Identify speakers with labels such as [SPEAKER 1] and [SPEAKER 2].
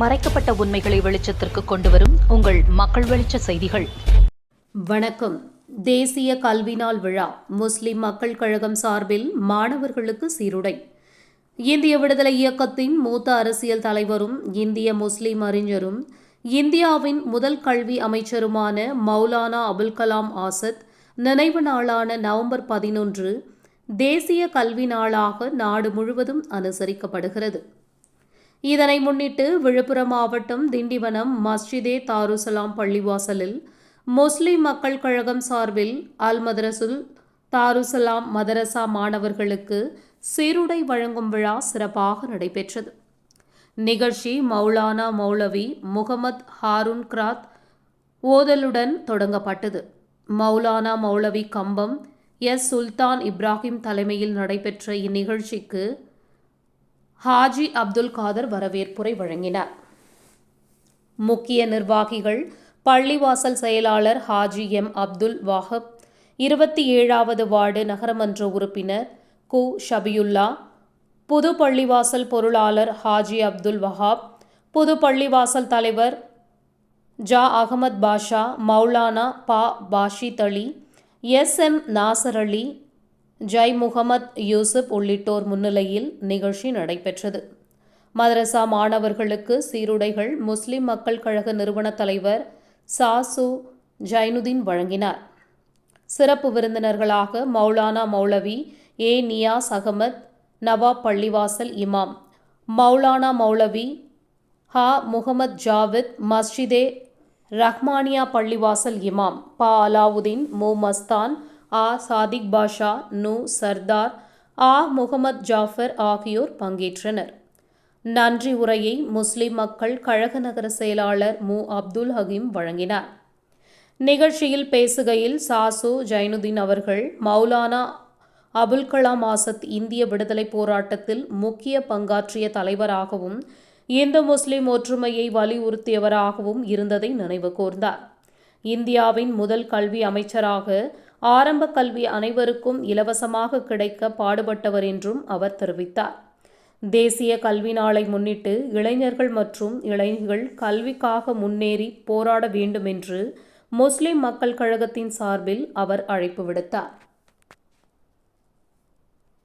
[SPEAKER 1] மறைக்கப்பட்ட உண்மைகளை வெளிச்சத்திற்கு கொண்டுவரும் உங்கள் மக்கள் வெளிச்ச செய்திகள்.
[SPEAKER 2] வணக்கம். தேசிய கல்வி நாள் விழா முஸ்லிம் மக்கள் கழகம் சார்பில் மாணவர்களுக்கு சீருடை. இந்திய விடுதலை இயக்கத்தின் மூத்த அரசியல் தலைவரும் இந்திய முஸ்லிம் அறிஞரும் இந்தியாவின் முதல் கல்வி அமைச்சருமான மௌலானா அபுல் கலாம் ஆசத் நினைவு நாளான நவம்பர் பதினொன்று தேசிய கல்வி நாளாக நாடு முழுவதும் அனுசரிக்கப்படுகிறது. இதனை முன்னிட்டு விழுப்புரம் மாவட்டம் திண்டிவனம் மஸ்ஜிதே தாருசலாம் பள்ளிவாசலில் முஸ்லிம் மக்கள் கழகம் சார்பில் அல் மதரசுல் தாருசலாம் மதரசா மாணவர்களுக்கு சீருடை வழங்கும் விழா சிறப்பாக நடைபெற்றது. நிகழ்ச்சி மௌலானா மௌலவி முகமது ஹாரூன் கிராத் ஓதலுடன் தொடங்கப்பட்டது. மௌலானா மௌலவி கம்பம் எஸ். சுல்தான் இப்ராஹிம் தலைமையில் நடைபெற்ற இந்நிகழ்ச்சிக்கு ஹாஜி அப்துல் காதர் வரவேற்புரை வழங்கினார். முக்கிய நிர்வாகிகள் பள்ளிவாசல் செயலாளர் ஹாஜி எம் அப்துல் வாஹப் இருபத்தி ஏழாவது வார்டு நகரமன்ற உறுப்பினர் கு. ஷபியுல்லா புது பள்ளிவாசல் பொருளாளர் ஹாஜி அப்துல் வஹாப் புது பள்ளிவாசல் தலைவர் ஜா. அகமது பாஷா மௌலானா பா. பாஷித் அலி எஸ். எம் நாசர் அலி ஜெய் முகமது யூசுப் உள்ளிட்டோர் முன்னிலையில் நிகழ்ச்சி நடைபெற்றது. மதரசா மாணவர்களுக்கு சீருடைகள் முஸ்லிம் மக்கள் கழக நிறுவன தலைவர் சாசு ஜைனுதீன் வழங்கினார். சிறப்பு விருந்தினர்களாக மௌலானா மௌலவி ஏ நியாஸ் அகமத் நவாப் பள்ளிவாசல் இமாம் மௌலானா மௌலவி ஹா முகமத் ஜாவித் மஸ்ஜிதே ரஹ்மானியா பள்ளிவாசல் இமாம் பா அலாவுதீன் மு மஸ்தான் ஆ சாதிக் பாஷா நு சர்தார் ஆ முகமது ஜாஃபர் ஆகியோர் பங்கேற்றனர். நன்றி உரையை முஸ்லிம் மக்கள் கழக நகர செயலாளர் மு. அப்துல் ஹகீம் வழங்கினார். நிகழ்ச்சியில் பேசுகையில் சாசு ஜைனுதீன் அவர்கள் மௌலானா அபுல் கலாம் ஆசத் இந்திய விடுதலை போராட்டத்தில் முக்கிய பங்காற்றிய தலைவராகவும் இந்து முஸ்லிம் ஒற்றுமையை வலியுறுத்தியவராகவும் இருந்ததை நினைவு கூர்ந்தார். இந்தியாவின் முதல் கல்வி அமைச்சராக ஆரம்ப கல்வி அனைவருக்கும் இலவசமாக கிடைக்க பாடுபட்டவர் என்றும் அவர் தெரிவித்தார். தேசிய கல்வி நாளை முன்னிட்டு இளைஞர்கள் மற்றும் இளைஞர்கள் கல்விக்காக முன்னேறி போராட வேண்டும் என்று முஸ்லிம் மக்கள் கழகத்தின் சார்பில் அவர் அழைப்பு விடுத்தார்.